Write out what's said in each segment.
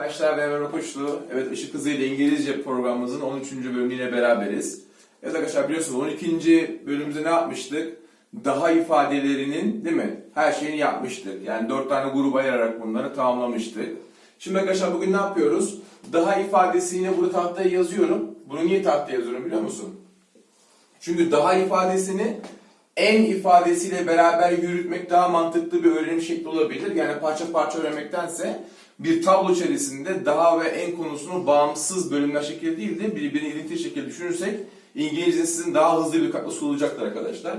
Arkadaşlar ben Ömer Koçlu. Evet Işık Hızı ile İngilizce programımızın 13. bölümüyle beraberiz. Evet arkadaşlar biliyorsunuz 12. bölümümüzde ne yapmıştık? Daha ifadelerinin değil mi? Her şeyini yapmıştık. Yani 4 tane gruba ayırarak bunları tamamlamıştık. Şimdi arkadaşlar bugün ne yapıyoruz? Daha ifadesini burada tahtaya yazıyorum. Bunu niye tahtaya yazıyorum biliyor musun? Çünkü daha ifadesini en ifadesiyle beraber yürütmek daha mantıklı bir öğrenim şekli olabilir. Yani parça parça öğrenmektense bir tablo içerisinde daha ve en konusunu bağımsız bölümler şekilde değil de birbirine ilintili şekilde düşünürsek İngilizce sizin daha hızlı bir katla sunulacaktır arkadaşlar.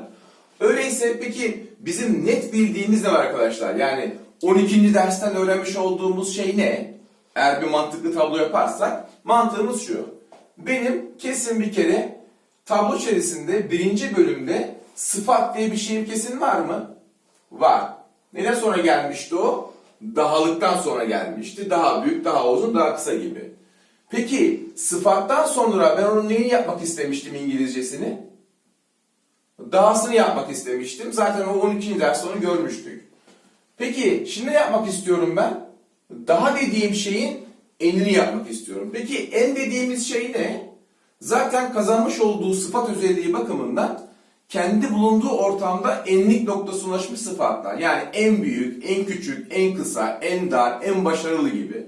Öyleyse peki bizim net bildiğimiz ne var arkadaşlar? Yani 12. dersten öğrenmiş olduğumuz şey ne? Eğer bir mantıklı tablo yaparsak mantığımız şu. Benim kesin bir kere tablo içerisinde birinci bölümde sıfat diye bir şeyin kesin var mı? Var. Neden sonra gelmişti o? Dahalıktan sonra gelmişti. Daha büyük, daha uzun, daha kısa gibi. Peki sıfattan sonra ben onun neyini yapmak istemiştim İngilizcesini? Dahasını yapmak istemiştim. Zaten o 12. derste onu görmüştük. Peki şimdi ne yapmak istiyorum ben? Daha dediğim şeyin enini yapmak istiyorum. Peki en dediğimiz şey ne? Zaten kazanmış olduğu sıfat özelliği bakımından kendi bulunduğu ortamda enlik noktasına ulaşmış sıfatlar. Yani en büyük, en küçük, en kısa, en dar, en başarılı gibi.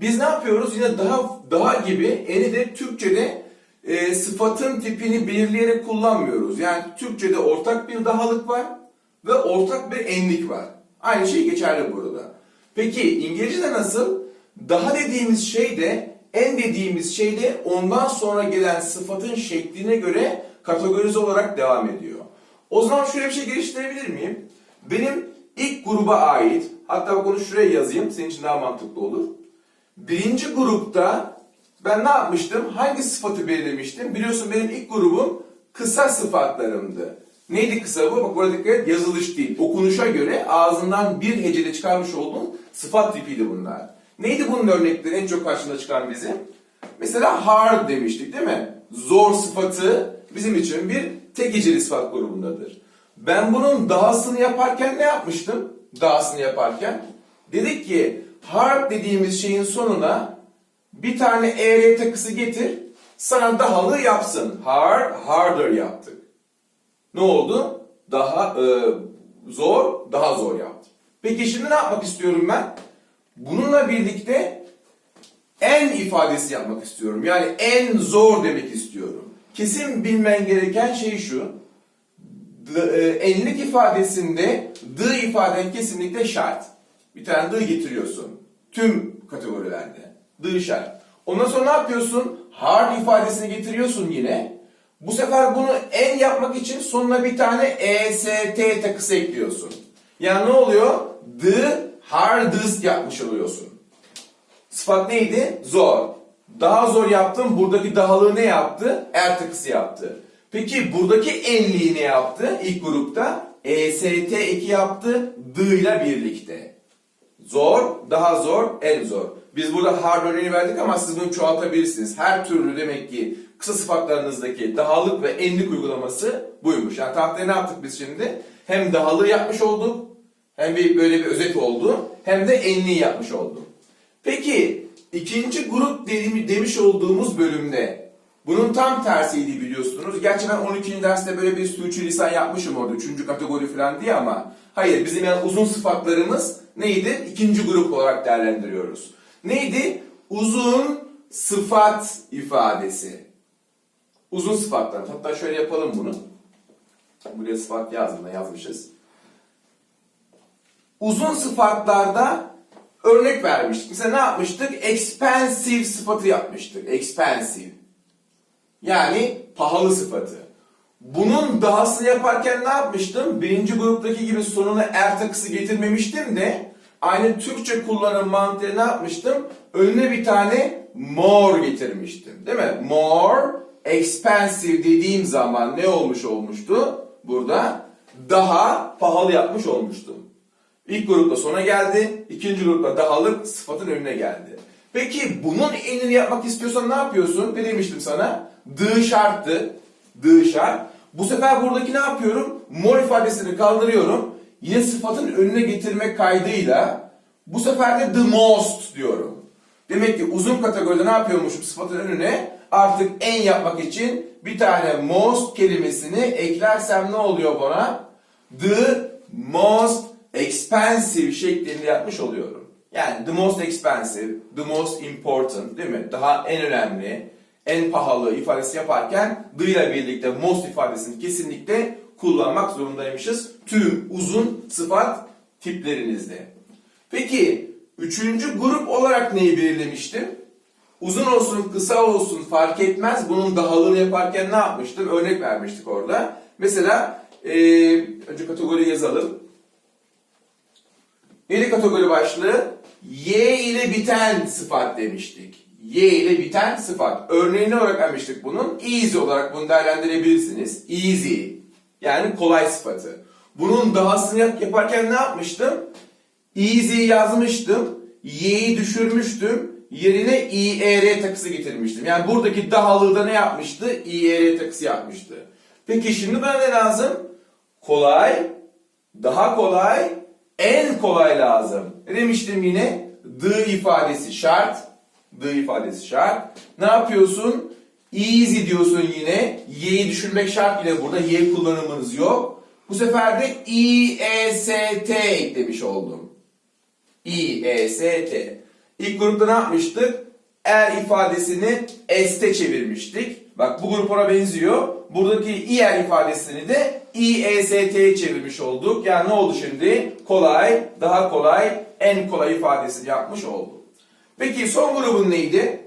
Biz ne yapıyoruz? Yine daha daha gibi eni de Türkçe'de e, sıfatın tipini belirleyerek kullanmıyoruz. Yani Türkçe'de ortak bir dahalık var ve ortak bir enlik var. Aynı şey geçerli burada. Peki İngilizce'de nasıl? Daha dediğimiz şey de en dediğimiz şey de ondan sonra gelen sıfatın şekline göre kategorize olarak devam ediyor. O zaman şöyle bir şey geliştirebilir miyim? Benim ilk gruba ait, hatta bunu şuraya yazayım, senin için daha mantıklı olur. Birinci grupta ben ne yapmıştım? Hangi sıfatı belirlemiştim? Biliyorsun benim ilk grubum kısa sıfatlarımdı. Neydi kısa bu? Bak burada dikkat et, yazılış değil. Okunuşa göre ağzından bir hecede çıkarmış olduğum sıfat tipiydi bunlar. Neydi bunun örnekleri en çok karşımıza çıkan bizim? Mesela hard demiştik değil mi? Zor sıfatı bizim için bir tek heceli sıfat grubundadır. Ben bunun dahasını yaparken ne yapmıştım? Dahasını yaparken. Dedik ki hard dediğimiz şeyin sonuna bir tane er takısı getir. Sana dahalı yapsın. Hard, harder yaptık. Ne oldu? Daha e, zor, daha zor yaptık. Peki şimdi ne yapmak istiyorum ben? Bununla birlikte en ifadesi yapmak istiyorum. Yani en zor demek istiyorum. Kesin bilmen gereken şey şu. D- e, enlik ifadesinde d ifaden kesinlikle şart. Bir tane d getiriyorsun. Tüm kategorilerde. D şart. Ondan sonra ne yapıyorsun? Hard ifadesini getiriyorsun yine. Bu sefer bunu en yapmak için sonuna bir tane est takısı ekliyorsun. Yani ne oluyor? The hardest yapmış oluyorsun. Sıfat neydi? Zor. Daha zor yaptım. Buradaki dahalığı ne yaptı? Er yaptı. Peki buradaki enliği ne yaptı? İlk grupta est eki yaptı. D ile birlikte. Zor, daha zor, en zor. Biz burada hard örneğini verdik ama siz bunu çoğaltabilirsiniz. Her türlü demek ki kısa sıfatlarınızdaki dahalık ve enlik uygulaması buymuş. Yani tahtaya ne yaptık biz şimdi? Hem dahalığı yapmış olduk, hem bir böyle bir özet oldu, hem de enliği yapmış olduk. Peki ikinci grup dediğim- demiş olduğumuz bölümde bunun tam tersiydi biliyorsunuz. Gerçi ben 12. derste böyle bir sürçülisan yapmışım orada. Üçüncü kategori falan diye ama hayır bizim yani uzun sıfatlarımız neydi? İkinci grup olarak değerlendiriyoruz. Neydi? Uzun sıfat ifadesi. Uzun sıfatlar. Hatta şöyle yapalım bunu. Buraya sıfat yazdım da yazmışız. Uzun sıfatlarda örnek vermiştik. Mesela ne yapmıştık? Expensive sıfatı yapmıştık. Expensive. Yani pahalı sıfatı. Bunun dahasını yaparken ne yapmıştım? Birinci gruptaki gibi sonuna er takısı getirmemiştim de aynı Türkçe kullanım mantığı ne yapmıştım? Önüne bir tane more getirmiştim. Değil mi? More expensive dediğim zaman ne olmuş olmuştu? Burada daha pahalı yapmış olmuştum. İlk grupta sona geldi. ikinci grupta dahalık sıfatın önüne geldi. Peki bunun enini yapmak istiyorsan ne yapıyorsun? Ne demiştim sana? D şarttı. D şart. Bu sefer buradaki ne yapıyorum? More ifadesini kaldırıyorum. Yine sıfatın önüne getirmek kaydıyla bu sefer de the most diyorum. Demek ki uzun kategoride ne yapıyormuşum sıfatın önüne? Artık en yapmak için bir tane most kelimesini eklersem ne oluyor bana? The most expensive şeklinde yapmış oluyorum. Yani the most expensive, the most important değil mi? Daha en önemli, en pahalı ifadesi yaparken the ile birlikte most ifadesini kesinlikle kullanmak zorundaymışız. Tüm uzun sıfat tiplerinizde. Peki üçüncü grup olarak neyi belirlemiştim? Uzun olsun, kısa olsun fark etmez. Bunun dahalığını yaparken ne yapmıştım? Örnek vermiştik orada. Mesela eee, önce kategori yazalım. Yeni kategori başlığı Y ile biten sıfat demiştik. Y ile biten sıfat. Örneğini olarak vermiştik bunun. Easy olarak bunu değerlendirebilirsiniz. Easy. Yani kolay sıfatı. Bunun dahasını yap- yaparken ne yapmıştım? Easy yazmıştım. Y'yi düşürmüştüm. Yerine IER takısı getirmiştim. Yani buradaki dahalığı da ne yapmıştı? IER takısı yapmıştı. Peki şimdi bana ne lazım? Kolay, daha kolay, en kolay lazım. Ne demiştim yine? The ifadesi şart. The ifadesi şart. Ne yapıyorsun? Easy diyorsun yine. Y'yi düşürmek şart bile burada. Y kullanımınız yok. Bu sefer de EST eklemiş oldum. I-E-S-T. İlk grupta ne yapmıştık? Er ifadesini S'te çevirmiştik. Bak bu grup ona benziyor. Buradaki İR ifadesini de I-E-S-T'ye çevirmiş olduk. Yani ne oldu şimdi? Kolay, daha kolay, en kolay ifadesini yapmış olduk. Peki son grubun neydi?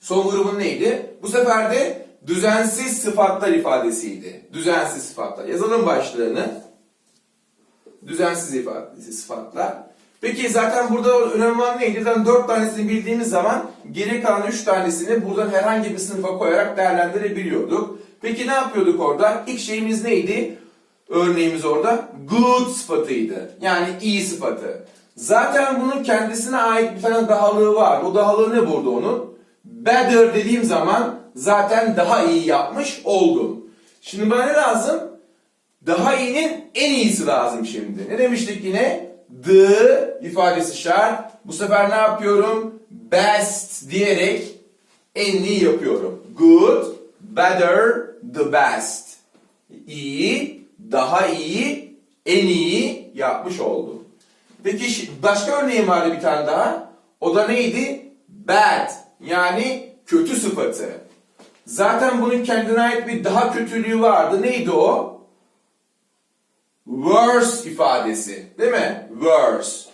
Son grubun neydi? Bu sefer de düzensiz sıfatlar ifadesiydi. Düzensiz sıfatlar. Yazalım başlığını düzensiz ifadesi sıfatlar. Peki zaten burada önemli olan neydi? Zaten 4 tanesini bildiğimiz zaman geri kalan 3 tanesini buradan herhangi bir sınıfa koyarak değerlendirebiliyorduk. Peki ne yapıyorduk orada? İlk şeyimiz neydi? Örneğimiz orada good sıfatıydı. Yani iyi sıfatı. Zaten bunun kendisine ait bir tane dahalığı var. O dahalığı ne burada onun? Better dediğim zaman zaten daha iyi yapmış oldum. Şimdi bana ne lazım? Daha iyinin en iyisi lazım şimdi. Ne demiştik yine? The ifadesi şart. Bu sefer ne yapıyorum? Best diyerek en iyi yapıyorum. Good, better, the best. İyi, daha iyi, en iyi yapmış oldum. Peki başka örneğim vardı bir tane daha. O da neydi? Bad. Yani kötü sıfatı. Zaten bunun kendine ait bir daha kötülüğü vardı. Neydi o? Worse ifadesi. Değil mi? Worse.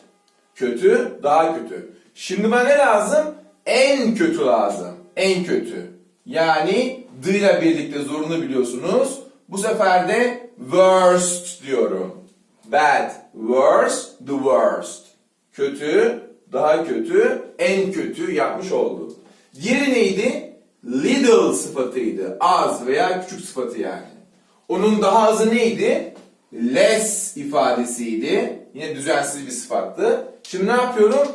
Kötü, daha kötü. Şimdi bana ne lazım? En kötü lazım. En kötü. Yani the ile birlikte zorunu biliyorsunuz. Bu sefer de worst diyorum. Bad, worse, the worst. Kötü, daha kötü, en kötü yapmış oldu. Diğeri neydi? Little sıfatıydı. Az veya küçük sıfatı yani. Onun daha azı neydi? Less ifadesiydi. Yine düzensiz bir sıfattı. Şimdi ne yapıyorum?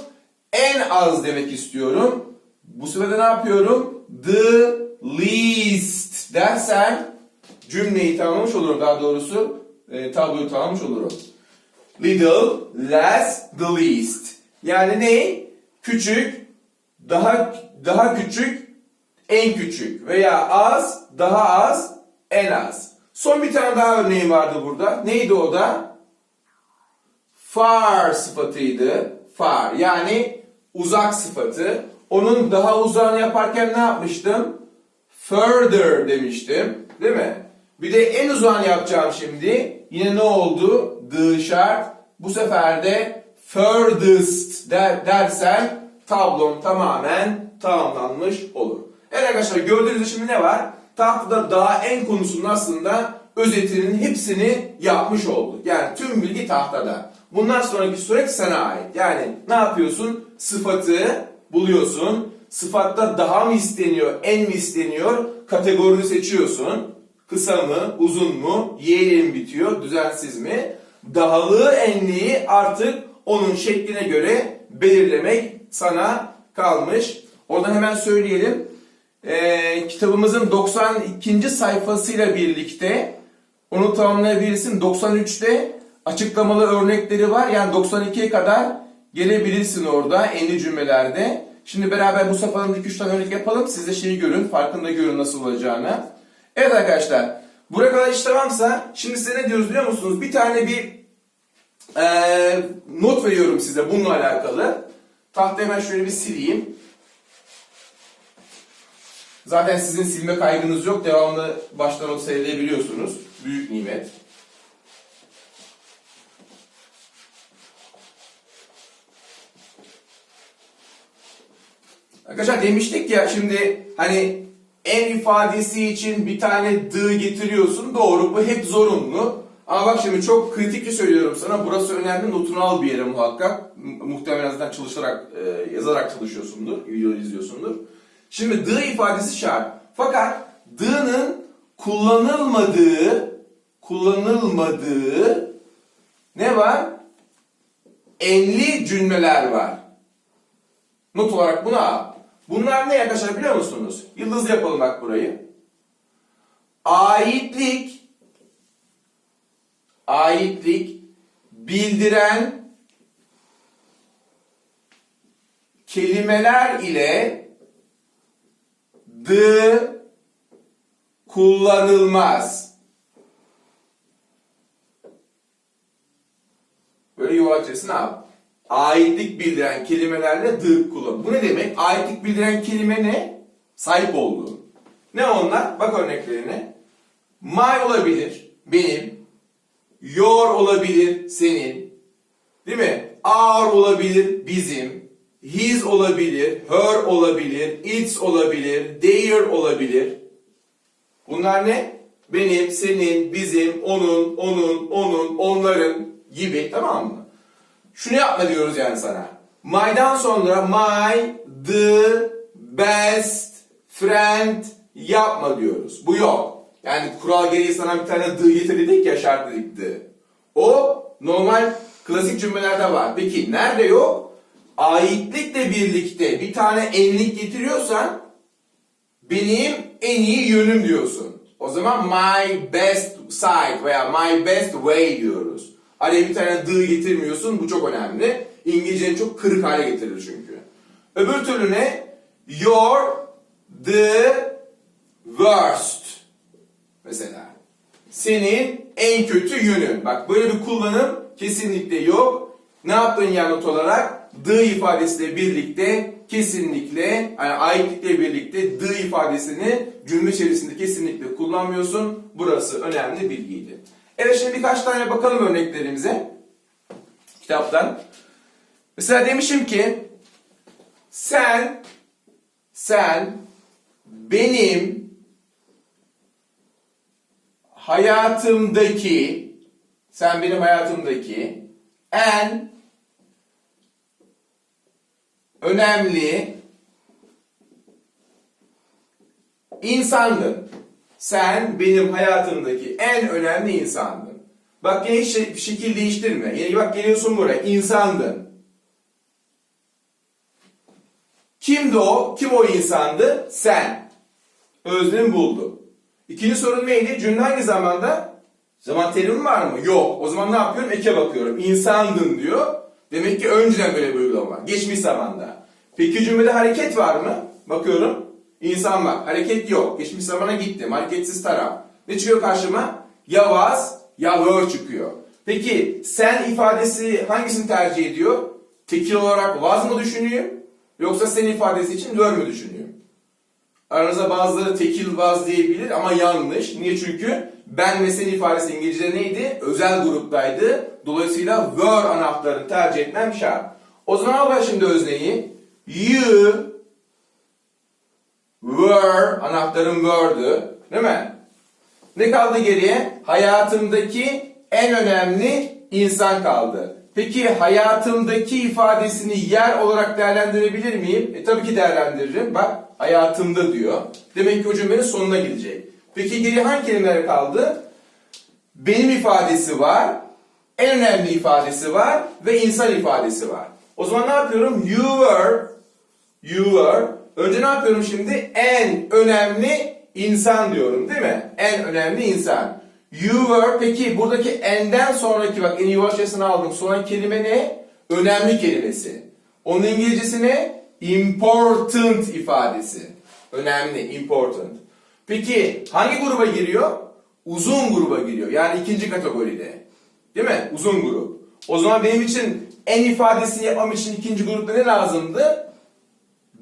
En az demek istiyorum. Bu de ne yapıyorum? The least dersem cümleyi tamamlamış olurum daha doğrusu. E, tabloyu tamamlamış olurum. Little, less, the least. Yani ne? Küçük, daha daha küçük, en küçük veya az, daha az, en az. Son bir tane daha örneğim vardı burada. Neydi o da? Far sıfatıydı. Far yani uzak sıfatı. Onun daha uzağını yaparken ne yapmıştım? Further demiştim. Değil mi? Bir de en uzağını yapacağım şimdi. Yine ne oldu? The şart. Bu sefer de furthest der, dersen tablom tamamen tamamlanmış olur. Evet arkadaşlar gördüğünüz gibi şimdi ne var? Tahtada daha en konusunun aslında özetinin hepsini yapmış olduk. Yani tüm bilgi tahtada. Bundan sonraki süreç sana ait. Yani ne yapıyorsun? Sıfatı buluyorsun. Sıfatta daha mı isteniyor, en mi isteniyor? Kategorini seçiyorsun. Kısa mı, uzun mu, y mi bitiyor, düzensiz mi? Dahalığı, enliği artık onun şekline göre belirlemek sana kalmış. Oradan hemen söyleyelim. Ee, kitabımızın 92. sayfasıyla birlikte onu tamamlayabilirsin. 93'te açıklamalı örnekleri var. Yani 92'ye kadar gelebilirsin orada enli cümlelerde. Şimdi beraber bu safhadan 2-3 tane örnek yapalım. Siz de şeyi görün, farkında görün nasıl olacağını. Evet arkadaşlar, buraya kadar iş tamamsa şimdi size ne diyoruz biliyor musunuz? Bir tane bir eee, not veriyorum size bununla alakalı. Tahtayı hemen şöyle bir sileyim. Zaten sizin silme kaygınız yok. Devamlı baştan not seyredebiliyorsunuz. Büyük nimet. Arkadaşlar demiştik ya şimdi hani en ifadesi için bir tane dı getiriyorsun. Doğru bu hep zorunlu. Ama bak şimdi çok kritikli söylüyorum sana. Burası önemli. Notunu al bir yere muhakkak. Mu- Muhtemelen zaten çalışarak, e, yazarak çalışıyorsundur. Video izliyorsundur. Şimdi dı ifadesi şart. Fakat dı'nın kullanılmadığı kullanılmadığı ne var? Enli cümleler var. Not olarak bunu al. Bunlar ne arkadaşlar biliyor musunuz? Yıldız yapalım bak burayı. Aitlik aitlik bildiren kelimeler ile the kullanılmaz. Böyle yuvarlak içerisine al. Aitlik bildiren kelimelerle the kullan. Bu ne demek? Aitlik bildiren kelime ne? Sahip olduğun. Ne onlar? Bak örneklerine. My olabilir, benim. Your olabilir, senin. Değil mi? Our olabilir, bizim. His olabilir, her olabilir, its olabilir, their olabilir. Bunlar ne? Benim, senin, bizim, onun, onun, onun, onların gibi tamam mı? Şunu yapma diyoruz yani sana. My'dan sonra my, the, best, friend yapma diyoruz. Bu yok. Yani kural gereği sana bir tane the getir dedik ya şart dedik the. O normal klasik cümlelerde var. Peki nerede yok? Aitlikle birlikte bir tane enlik getiriyorsan benim en iyi yönüm diyorsun. O zaman my best side veya my best way diyoruz. Araya bir tane the getirmiyorsun. Bu çok önemli. İngilizcenin çok kırık hale getirir çünkü. Öbür türlü ne? Your the worst. Mesela. Senin en kötü yönün. Bak böyle bir kullanım kesinlikle yok. Ne yaptın yanıt olarak? The ifadesiyle birlikte kesinlikle yani aitlikle birlikte the ifadesini cümle içerisinde kesinlikle kullanmıyorsun. Burası önemli bilgiydi. Evet şimdi birkaç tane bakalım örneklerimize. Kitaptan. Mesela demişim ki sen sen benim hayatımdaki sen benim hayatımdaki en önemli insandın. Sen benim hayatımdaki en önemli insandın. Bak hiç şekil değiştirme. Yine bak geliyorsun buraya. insandın. Kimdi o? Kim o insandı? Sen. Özlem buldu. İkinci sorun neydi? Cümle hangi zamanda? Zaman terimi var mı? Yok. O zaman ne yapıyorum? Eke bakıyorum. İnsandın diyor. Demek ki önceden böyle bir uygulama var. Geçmiş zamanda. Peki cümlede hareket var mı? Bakıyorum. İnsan var. Hareket yok. Geçmiş zamana gittim. Hareketsiz taraf. Ne çıkıyor karşıma? Ya was ya were çıkıyor. Peki sen ifadesi hangisini tercih ediyor? Tekil olarak was mı düşünüyor? Yoksa sen ifadesi için were mü düşünüyor? Aranızda bazıları tekil was diyebilir ama yanlış. Niye? Çünkü ben ve sen ifadesi İngilizce'de neydi? Özel gruptaydı. Dolayısıyla were anahtarını tercih etmem şart. O zaman al şimdi özneyi. You were anahtarım were'dı. Değil mi? Ne kaldı geriye? Hayatımdaki en önemli insan kaldı. Peki hayatımdaki ifadesini yer olarak değerlendirebilir miyim? E tabii ki değerlendiririm. Bak hayatımda diyor. Demek ki o cümlenin sonuna gidecek. Peki geriye hangi kelimeler kaldı? Benim ifadesi var. En önemli ifadesi var. Ve insan ifadesi var. O zaman ne yapıyorum? You were You were. Önce ne yapıyorum şimdi? En önemli insan diyorum değil mi? En önemli insan. You were. Peki buradaki en'den sonraki bak en yuvarlaşasını aldım. Sonraki kelime ne? Önemli kelimesi. Onun İngilizcesi ne? Important ifadesi. Önemli, important. Peki hangi gruba giriyor? Uzun gruba giriyor. Yani ikinci kategoride. Değil mi? Uzun grup. O zaman benim için en ifadesini yapmam için ikinci grupta ne lazımdı?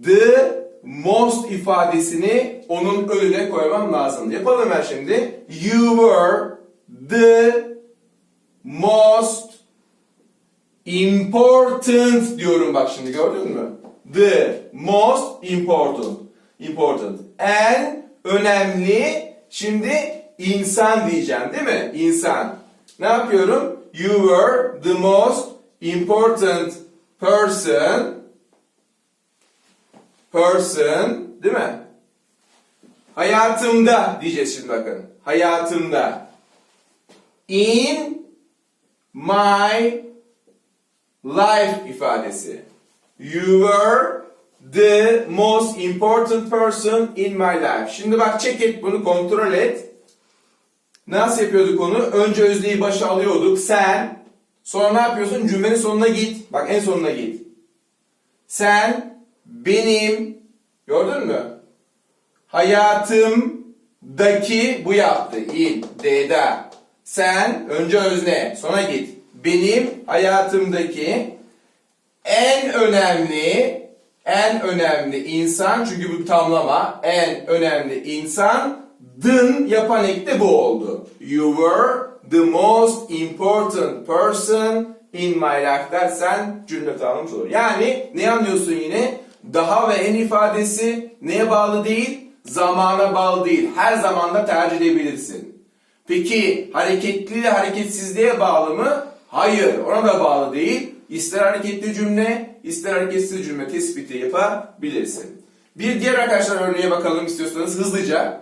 The most ifadesini onun önüne koymam lazımdı. Yapalım ben şimdi. You were the most important diyorum bak şimdi gördün mü? The most important. Important. En önemli şimdi insan diyeceğim değil mi? İnsan. Ne yapıyorum? You were the most important person person değil mi? Hayatımda diyeceğiz şimdi bakın. Hayatımda. In my life ifadesi. You were the most important person in my life. Şimdi bak check it bunu kontrol et. Nasıl yapıyorduk onu? Önce özneyi başa alıyorduk. Sen. Sonra ne yapıyorsun? Cümlenin sonuna git. Bak en sonuna git. Sen benim gördün mü? Hayatımdaki bu yaptı. İn, D'da. Sen önce özne, sonra git. Benim hayatımdaki en önemli en önemli insan çünkü bu tamlama en önemli insan dın yapan ek de bu oldu. You were the most important person in my life dersen cümle tamamlamış olur. Yani ne anlıyorsun yine? Daha ve en ifadesi neye bağlı değil? Zamana bağlı değil. Her zamanda tercih edebilirsin. Peki hareketli hareketsizliğe bağlı mı? Hayır, ona da bağlı değil. İster hareketli cümle, ister hareketsiz cümle tespiti yapabilirsin. Bir diğer arkadaşlar örneğe bakalım istiyorsanız hızlıca.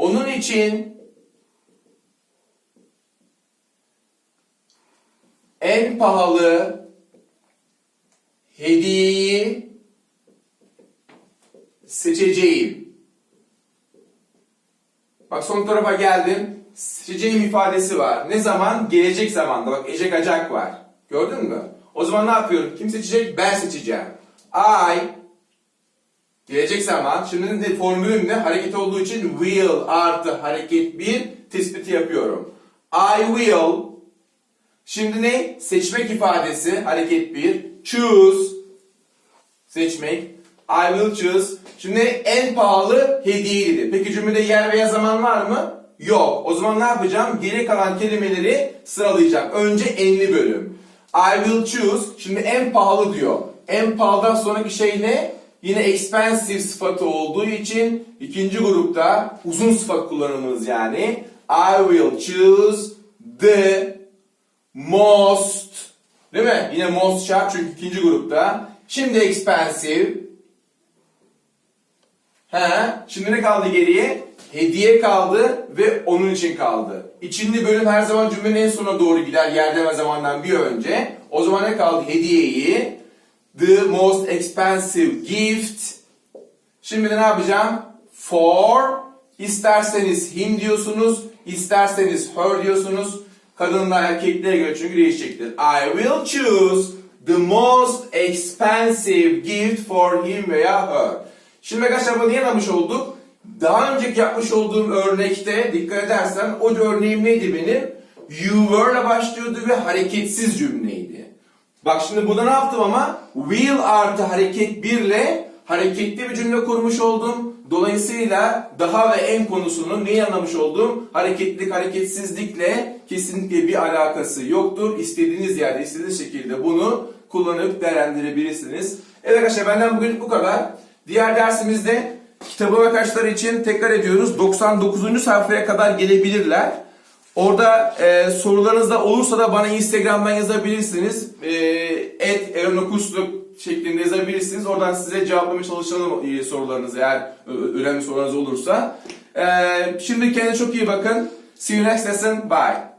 Onun için en pahalı hediyeyi seçeceğim. Bak son tarafa geldim. Seçeceğim ifadesi var. Ne zaman? Gelecek zamanda. Bak ecek acak var. Gördün mü? O zaman ne yapıyorum? Kim seçecek? Ben seçeceğim. I Gelecek zaman. Şimdi de formülüm ne? Hareket olduğu için will artı hareket bir tespiti yapıyorum. I will Şimdi ne? Seçmek ifadesi. Hareket bir. Choose. Seçmek. I will choose. Şimdi en pahalı hediye dedi. Peki cümlede yer veya zaman var mı? Yok. O zaman ne yapacağım? Geri kalan kelimeleri sıralayacağım. Önce enli bölüm. I will choose. Şimdi en pahalı diyor. En pahalıdan sonraki şey ne? Yine expensive sıfatı olduğu için ikinci grupta uzun sıfat kullanımımız yani. I will choose the most değil mi? Yine most şart çünkü ikinci grupta. Şimdi expensive. He, şimdi ne kaldı geriye? Hediye kaldı ve onun için kaldı. İçinli bölüm her zaman cümlenin en sonuna doğru gider yer deme zamandan bir önce. O zaman ne kaldı? Hediyeyi. The most expensive gift. Şimdi de ne yapacağım? For. İsterseniz him diyorsunuz, isterseniz her diyorsunuz. Kadınlar erkeklere göre çünkü değişecektir. I will choose the most expensive gift for him veya her. Şimdi arkadaşlar bunu niye anlamış olduk? Daha önceki yapmış olduğum örnekte dikkat edersen o örneğim neydi benim? You were'la başlıyordu ve hareketsiz cümleydi. Bak şimdi burada ne yaptım ama? Will artı hareket 1 ile hareketli bir cümle kurmuş oldum. Dolayısıyla daha ve en konusunun neyi anlamış oldum? Hareketlilik, hareketsizlikle kesinlikle bir alakası yoktur. İstediğiniz yerde, istediğiniz şekilde bunu kullanıp değerlendirebilirsiniz. Evet arkadaşlar benden bugün bu kadar. Diğer dersimizde kitabı arkadaşlar için tekrar ediyoruz. 99. sayfaya kadar gelebilirler. Orada e, sorularınız da olursa da bana Instagram'dan yazabilirsiniz. E, et şeklinde yazabilirsiniz. Oradan size cevaplamaya çalışalım e, sorularınızı eğer önemli sorularınız olursa. E, şimdi kendinize çok iyi bakın. See you next lesson. Bye.